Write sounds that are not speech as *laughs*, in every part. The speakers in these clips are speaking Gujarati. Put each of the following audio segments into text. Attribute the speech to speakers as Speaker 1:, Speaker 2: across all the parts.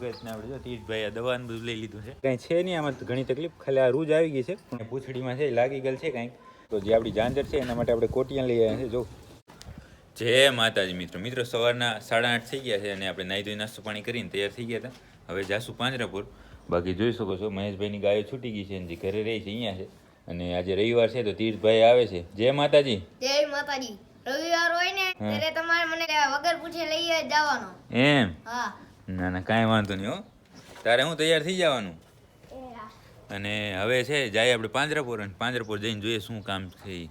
Speaker 1: ભગત ને આપણે જો તીર્થભાઈ આ દવા ને બધું લઈ લીધું છે. કઈ છે નહીં આમાં ઘણી તકલીફ. ખાલી આ રૂજ આવી ગઈ છે. પણ પૂછડીમાં છે લાગી ગયેલ છે કાંઈક. તો જે આપણી જાંજર છે એના માટે આપણે કોટિયા લઈ આવ્યા છે જો. જય માતાજી મિત્રો. મિત્રો સવારના સાડા આઠ થઈ ગયા છે અને આપણે નાહી ધોઈ નાસ્તો પાણી કરીને તૈયાર થઈ ગયા હતા. હવે જાસુ પાંજરાપુર. બાકી જોઈ શકો છો મહેશભાઈની ગાયો છૂટી ગઈ છે અને જે ઘરે રહી છે અહીંયા છે. અને આજે રવિવાર છે તો તીર્થભાઈ આવે છે. જય માતાજી.
Speaker 2: જય માતાજી. રવિવાર હોય ને ત્યારે તમારે મને વગર પૂછે લઈ જવાનો.
Speaker 1: એમ.
Speaker 2: હા.
Speaker 1: ના ના કાંઈ વાંધો નહીં હો. તારે હું તૈયાર થઈ જવાનું? અને હવે છે જાય આપણે પાંજરાપુર અને પાંજરાપુર જઈને જોઈએ શું કામ છે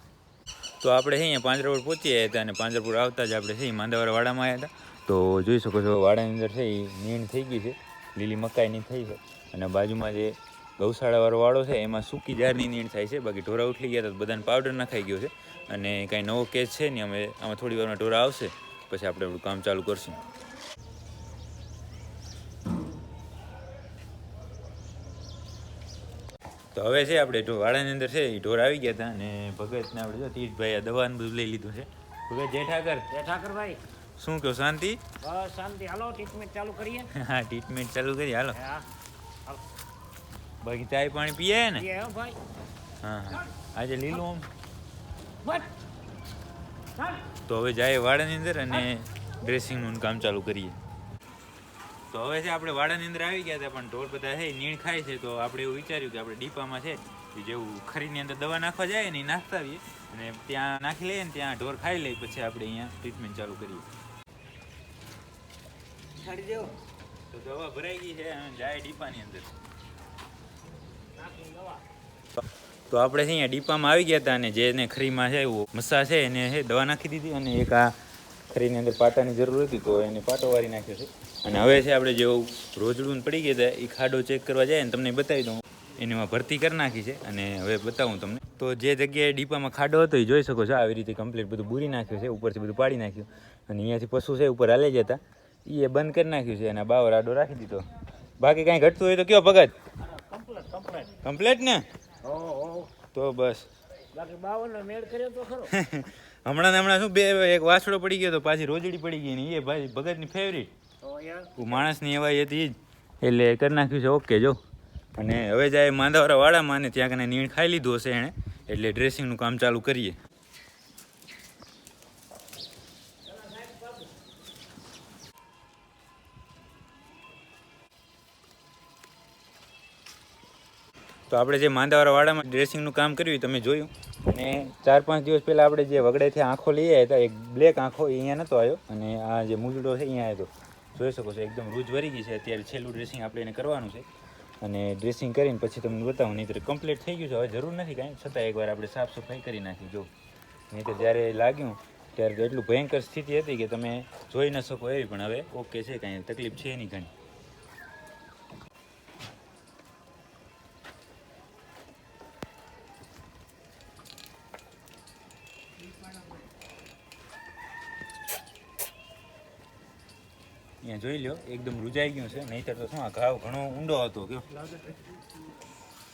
Speaker 1: તો આપણે અહીંયા પાંજરાપુર પહોંચી આવ્યા હતા અને પાંજરાપુર આવતા જ આપણે છે ઈ વાડામાં આવ્યા હતા. તો જોઈ શકો છો વાડાની અંદર છે એ નીણ થઈ ગઈ છે લીલી મકાઈની થઈ છે. અને બાજુમાં જે ગૌશાળાવાળો વાડો છે એમાં સૂકી જારની નીણ થાય છે. બાકી ઢોરા ઉઠલી ગયા તો બધાને પાવડર નખાઈ ગયો છે. અને કાંઈ નવો કેસ છે નહીં અમે આમાં થોડી વારમાં ઢોરા આવશે પછી આપણે આપણું કામ ચાલુ કરશું. તો હવે છે આપણે જો વાડાની અંદર છે એ ઢોર આવી ગયા હતા અને ભગતને આપણે જો તીર્થભાઈ આ દવા ને બધું લઈ લીધું છે. ભગત જય ઠાકર.
Speaker 3: જય ઠાકરભાઈ.
Speaker 1: શું કહો શાંતિ?
Speaker 3: બસ શાંતિ. હાલો ટ્રીટમેન્ટ ચાલુ કરીએ.
Speaker 1: હા ટ્રીટમેન્ટ ચાલુ કરીએ. હાલો. બાકી ચાય પાણી પીએ ને?
Speaker 3: ભાઈ.
Speaker 1: હા હા. આજે લીલું આમ. તો હવે જાય વાડાની અંદર અને ડ્રેસિંગનું કામ ચાલુ કરીએ. તો હવે છે આપણે વાડાની અંદર આવી ગયા હતા પણ ઢોર બધા છે નીણ ખાય છે તો આપણે એવું વિચાર્યું કે આપણે ડીપામાં છે જેવું ખરીની અંદર દવા નાખવા જાય ને એ નાખતા આવીએ અને ત્યાં નાખી લઈએ ને ત્યાં ઢોર ખાઈ લઈએ પછી આપણે અહીંયા ટ્રીટમેન્ટ ચાલુ કરીએ. તો દવા ભરાઈ ગઈ છે અને જાય ડીપાની અંદર. તો આપણે છે અહીંયા ડીપામાં આવી ગયા હતા અને જેને ખરીમાં છે એવું મસા છે એને દવા નાખી દીધી અને એક આ ખરીની અંદર પાટાની જરૂર હતી તો એને પાટો વારી નાખ્યો છે. અને હવે છે આપણે જેવું રોજડું પડી ગયા હતા એ ખાડો ચેક કરવા જાય ને તમને બતાવી દઉં. એનીમાં ભરતી કરી નાખી છે અને હવે બતાવું તમને. તો જે જગ્યાએ ડીપામાં ખાડો હતો એ જોઈ શકો છો, આવી રીતે કમ્પ્લીટ બધું બૂરી નાખ્યું છે, ઉપરથી બધું પાડી નાખ્યું. અને અહીંયાથી પશુ છે, ઉપર હાલે જતા એ બંધ કરી નાખ્યું છે અને બાવર આડો રાખી દીધો. બાકી કાંઈ ઘટતું હોય તો કયો ભગત?
Speaker 3: કમ્પ્લેટ
Speaker 1: ને? તો બસ. *laughs* હમણાં હમણાં શું બે, એક વાસડો પડી ગયો તો પાછી રોજડી પડી ગઈ ને એ ભાઈ ભગતની ફેવરિટ માણસની એવાય હતી એટલે કરી નાખ્યું છે, ઓકે, જો. અને હવે જાય માંદાવાળા વાડામાં અને ત્યાં કને નીણ ખાઈ લીધું હશે એણે. એટલે ડ્રેસિંગનું કામ ચાલુ કરીએ. તો આપણે જે માંદાવાળા વાડામાં ડ્રેસિંગનું કામ કર્યું તમે જોયું. અને ચાર પાંચ દિવસ પહેલાં આપણે જે વગડેથી આંખો લઈ આવ્યા હતા, એક બ્લેક આંખો એ અહીંયા નહોતો આવ્યો. અને આ જે મૂજડો છે અહીંયા આવ્યો હતો. જોઈ શકો છો, એકદમ રૂજ વરી ગઈ છે. અત્યારે છેલ્લું ડ્રેસિંગ આપણે એને કરવાનું છે. અને ડ્રેસિંગ કરીને પછી તમને બતાવું, નહીં કમ્પ્લીટ થઈ ગયું છે. હવે જરૂર નથી કાંઈ. છતાં એકવાર આપણે સાફ સફાઈ કરી નાખી, જો. નહીં તો જ્યારે લાગ્યું, ત્યારે તો એટલું ભયંકર સ્થિતિ હતી કે તમે જોઈ ન શકો એવી, પણ હવે ઓકે છે, કાંઈ તકલીફ છે નહીં ઘણી. અહીંયા જોઈ લ્યો, એકદમ રૂજાઈ ગયું છે. નહીંતર તો શું, આ ઘાવ ઘણો ઊંડો હતો, કયો?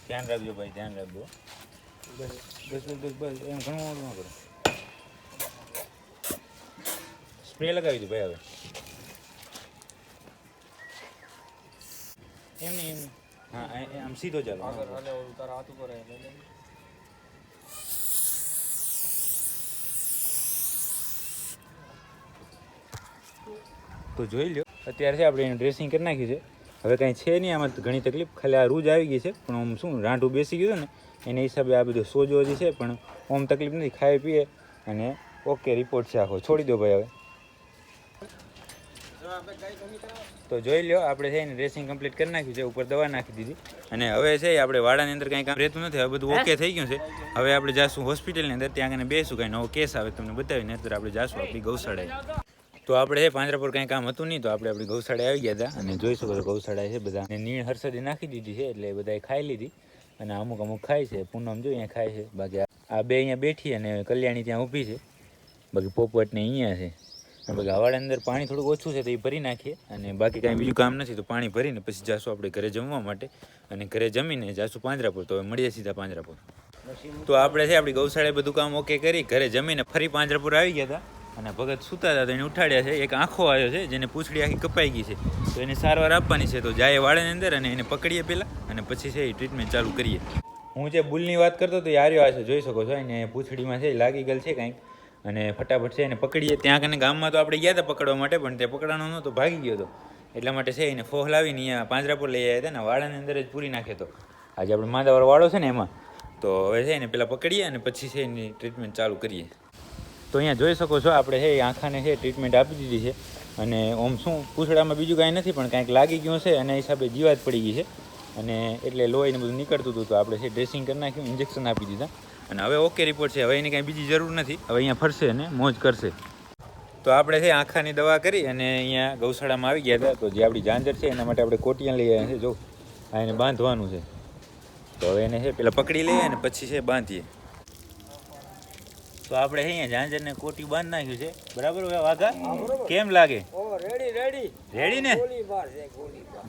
Speaker 1: ધ્યાન રાખજો ભાઈ, ધ્યાન રાખજો. બસ બસ બસ એમ ઘણું મોટું ન કરો. સ્પ્રે લગાવી દો ભાઈ હવે. નહીં, એમ. હા આમ સીધો ચાલો. હા. તો જોઈ લો અત્યારે આપણે એનું ડ્રેસિંગ કરી નાખ્યું છે. હવે કાંઈ છે નહીં, આમાં ઘણી તકલીફ. ખાલી આ રૂજ આવી ગઈ છે. પણ આમ શું, રાંઠું બેસી ગયું ને, એના હિસાબે આ બધું સોજો જે છે, પણ આમ તકલીફ નથી. ખાઈ પીએ અને ઓકે રિપોર્ટ છે આખો. છોડી દો ભાઈ હવે. તો જોઈ લો આપણે છે એને ડ્રેસિંગ કમ્પ્લીટ કરી નાખ્યું છે, ઉપર દવા નાખી દીધી. અને હવે છે આપણે વાડાની અંદર કાંઈ કામ રહેતું નથી. હવે બધું ઓકે થઈ ગયું છે. હવે આપણે જાશું હોસ્પિટલની અંદર, ત્યાં કને બેસું, કાંઈ નવો કેસ આવે તમને બતાવીને અત્યારે આપણે જાશું આપણી ગૌશાળાએ. તો આપણે પાંજરાપુર કાંઈ કામ હતું નહીં, તો આપણે આપણી ગૌશાળા આવી ગયા હતા. અને જોઈ શકો ગૌશાળા છે બધા. અને નીણ હરસદી નાખી દીધી છે, એટલે બધાએ ખાઈ લીધી. અને અમુક અમુક ખાય છે, પૂનમ જો અહીંયા ખાય છે. બાકી આ- બે અહીંયા બેઠી અને કલ્યાણી ત્યાં ઊભી છે. બાકી પોપટને અહીંયા છે. બાકી હવાડા અંદર પાણી થોડુંક ઓછું છે, તો એ ભરી નાખીએ. અને બાકી કાંઈ બીજું કામ નથી, તો પાણી ભરીને પછી જાશું આપણે ઘરે જમવા માટે. અને ઘરે જમીને જાશું પાંજરાપુર તો હવે મળીએ સીધા પાંજરાપુર તો આપણે છે, આપણી ગૌશાળાએ બધું કામ ઓકે કરી, ઘરે જમીને ફરી પાંજરાપુર આવી ગયા હતા. અને ભગત સૂતા હતા તો એને ઉઠાડ્યા છે. એક આંખો આવ્યો છે જેને પૂંછડી આખી કપાઈ ગઈ છે. તો એને સારવાર આપવાની છે. તો જાય વાળાની અંદર અને એને પકડીએ પહેલાં અને પછી છે એ ટ્રીટમેન્ટ ચાલુ કરીએ. હું જે બુલની વાત કરતો હતો એ આર્યો આ છે. જોઈ શકો છો. એને પૂંછડીમાં છે એ લાગી ગયેલ છે કાંઈક. અને ફટાફટ છે એને પકડીએ. ત્યાં કને ગામમાં તો આપણે ગયા હતા પકડવા માટે, પણ તે પકડવાનો નહોતો, ભાગી ગયો હતો એટલા માટે છે એને ફોહ લાવીને અહીંયા પાંજરાપુર લઈ આવ્યા હતા ને વાળાની અંદર જ પૂરી નાખે તો. આજે આપણે માદાવાળો વાળો છે ને એમાં. તો હવે છે એને પહેલાં પકડીએ અને પછી છે એની ટ્રીટમેન્ટ ચાલુ કરીએ. તો અહીંયા જોઈ શકો છો, આપણે છે આંખાને છે ટ્રીટમેન્ટ આપી દીધી છે. અને ઓમ શું, પૂછડામાં બીજું કાંઈ નથી, પણ કાંઈક લાગી ગયું છે અને હિસાબે જીવાત પડી ગઈ છે. અને એટલે લોહીને બધું નીકળતું હતું, તો આપણે છે ડ્રેસિંગ કરી નાખ્યું ઇન્જેક્શન આપી દીધા. અને હવે ઓકે રિપોર્ટ છે, હવે એની કાંઈ બીજી જરૂર નથી. હવે અહીંયા ફરશે અને મોજ કરશે. તો આપણે છે આંખાની દવા કરી અને અહીંયા ગૌશાળામાં આવી ગયા હતા. તો જે આપણી જાંજર છે, એના માટે આપણે કોટિયા લઈ આવ્યા છે, જો. આ એને બાંધવાનું છે. તો હવે એને છે પેલા પકડી લઈએ અને પછી છે, બાંધીએ. તો આપણે અહીંયા ઝાંઝરને કોટી બાંધી નાખ્યું છે. બરાબર વાઘા? કેમ લાગે?
Speaker 3: રેડી રેડી
Speaker 1: રેડી ને?
Speaker 3: છે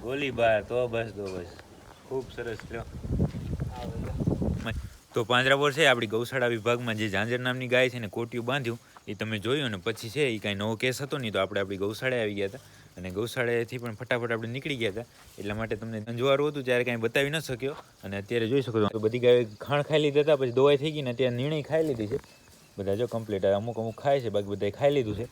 Speaker 1: ગોલીબાર, તો બસ તો બસ. ખૂબ સરસ તો પાંજરાપોર છે, આપણી ગૌશાળા વિભાગમાં જે ઝાંઝર નામની ગાય છે ને કોટિયું બાંધ્યું, એ તમે જોયું ને, પછી છે, એ કાંઈ નવો કેસ હતો નહીં, તો આપણે આપણી ગૌશાળાએ આવી ગયા હતા. અને ગૌશાળાએથી પણ ફટાફટ આપણે નીકળી ગયા હતા. એટલા માટે તમને અંજવારું હતું, ત્યારે કાંઈ બતાવી ન શક્યો. અને અત્યારે જોઈ શકો છો, બધી ગાય ખાણ ખાઈ લીધા હતા, પછી દવાઈ થઈ ગઈ ને, અત્યારે નિર્ણય ખાઈ લીધી છે. બધા જો કમ્પ્લીટ અમુક અમુક ખાય છે, બાકી બધાએ ખાઈ લીધું છે.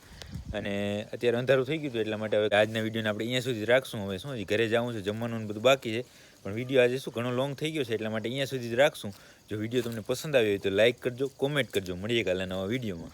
Speaker 1: અને અત્યારે અંધારું થઈ ગયું હતું, એટલા માટે હવે આજના વિડીયોને આપણે અહીંયા સુધી રાખશું. હવે શું ઘરે જવું છે, જમવાનું બધું બાકી છે. પણ વીડિયો આજે શું, ઘણો લોંગ થઈ ગયો છે, એટલા માટે અહીંયા સુધી જ રાખશું. જો વીડિયો તમને પસંદ આવ્યો હોય તો લાઇક કરજો કોમેન્ટ કરજો. મળીએ કાલે નવા વિડીયોમાં.